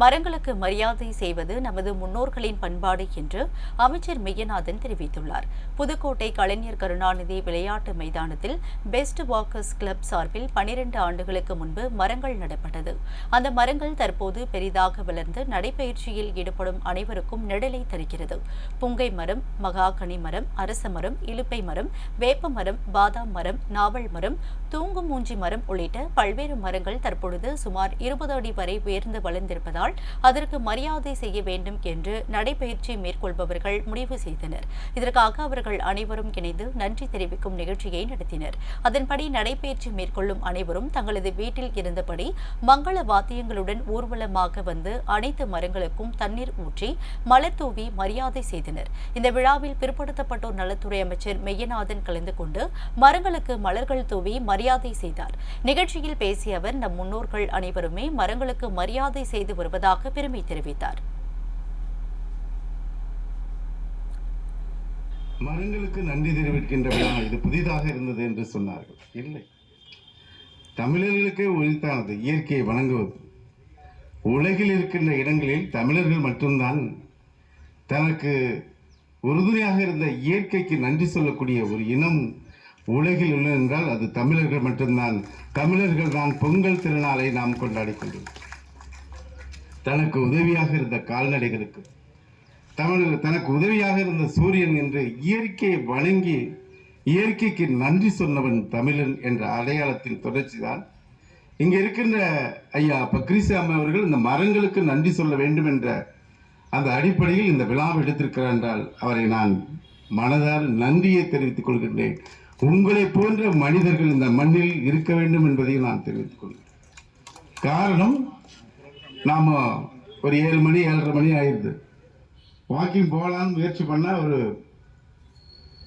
மரங்களுக்கு மரியாதை செய்வது நமது முன்னோர்களின் பண்பாடு என்று அமைச்சர் மெய்யநாதன் தெரிவித்துள்ளார். புதுக்கோட்டை கலைஞர் கருணாநிதி விளையாட்டு மைதானத்தில் பெஸ்ட் வாக்கர்ஸ் கிளப் சார்பில் பனிரெண்டு ஆண்டுகளுக்கு முன்பு மரங்கள் நடப்பட்டது. அந்த மரங்கள் தற்போது பெரிதாக வளர்ந்து நடைபயிற்சியில் ஈடுபடும் அனைவருக்கும் நிழலை தருகிறது. புங்கை மரம் மகாகனி மரம் அரச மரம் இலுப்பை மரம் வேப்ப மரம் பாதாம் மரம் நாவல் மரம் தூங்கும் மூஞ்சி மரம் உள்ளிட்ட பல்வேறு மரங்கள் தற்பொழுது சுமார் இருபது அடி வரை உயர்ந்து வளர்ந்திருப்பதால் ஆனால் அதற்கு மரியாதை செய்ய வேண்டும் என்று நடைபயிற்சி மேற்கொள்பவர்கள் முடிவு செய்தனர். இதற்காக அவர்கள் அனைவரும் இணைந்து நன்றி தெரிவிக்கும் நிகழ்ச்சியை நடத்தினர். அதன்படி நடைபயிற்சி மேற்கொள்ளும் அனைவரும் தங்களது வீட்டில் இருந்தபடி மங்கள வாத்தியங்களுடன் ஊர்வலமாக வந்து அனைத்து மரங்களுக்கும் தண்ணீர் ஊற்றி மலர் தூவி மரியாதை செய்தனர். இந்த விழாவில் பிற்படுத்தப்பட்டோர் நலத்துறை அமைச்சர் மெய்யநாதன் கலந்து கொண்டு மரங்களுக்கு மலர்கள் தூவி மரியாதை செய்தார். நிகழ்ச்சியில் பேசிய அவர் நம் முன்னோர்கள் அனைவருமே மரங்களுக்கு மரியாதை செய்து வருவதாக பெருமை தெரிவித்தார். மரங்களுக்கு நன்றி தெரிவிக்கின்ற விழா இது புதிதாக இருந்தது என்று சொன்னார்கள். இல்லை. தமிழர்களுக்கே உரித்தானது இயற்கையை வணங்குவது. உலகில் இருக்கின்ற இடங்களில் தமிழர்கள் மட்டும்தான் தனக்கு உறுதுணையாக இருந்த இயற்கைக்கு நன்றி சொல்லக்கூடிய ஒரு இனம் உலகில் உள்ளது என்றால் அது தமிழர்கள் மட்டும்தான். தமிழர்கள் தான் பொங்கல் திருநாளை நாம் கொண்டாடி கொண்டிருக்கிறோம். தனக்கு உதவியாக இருந்த கால்நடைகளுக்கு. தமிழ் தனக்கு உதவியாக இருந்த சூரியன் என்று இயற்கையை வணங்கி இயற்கைக்கு நன்றி சொன்னவன் தமிழன் என்ற அடையாளத்தின் தொடர்ச்சி தான் இங்கே இருக்கின்ற ஐயா பக்ரிசாமி அவர்கள் இந்த மரங்களுக்கு நன்றி சொல்ல வேண்டும் என்ற அந்த அடிப்படையில் இந்த விழாவை எடுத்திருக்கிறார் என்றால் அவரை நான் மனதால் நன்றியை தெரிவித்துக் கொள்கின்றேன். உங்களை போன்ற மனிதர்கள் இந்த மண்ணில் இருக்க வேண்டும் என்பதையும் நான் தெரிவித்துக் கொள்கிறேன். காரணம் நாம் ஒரு ஏழு மணி ஏழரை மணி ஆயிடுது. வாக்கிங் போகலான்னு முயற்சி பண்ணால் ஒரு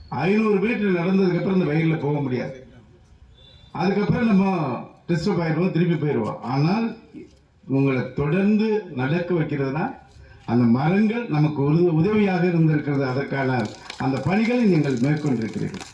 ஐநூறு மீட்டர் நடந்ததுக்கப்புறம் இந்த வெயிலில் போக முடியாது. அதுக்கப்புறம் நம்ம டிஸ்டர்ப் ஆகிடுவோம் திருப்பி போயிடுவோம். ஆனால் உங்களை தொடர்ந்து நடக்க வைக்கிறதுனா அந்த மரங்கள் நமக்கு ஒரு உதவியாக இருந்திருக்கிறது. அதற்கான அந்த பணிகளை நீங்கள் மேற்கொண்டிருக்கிறீர்கள்.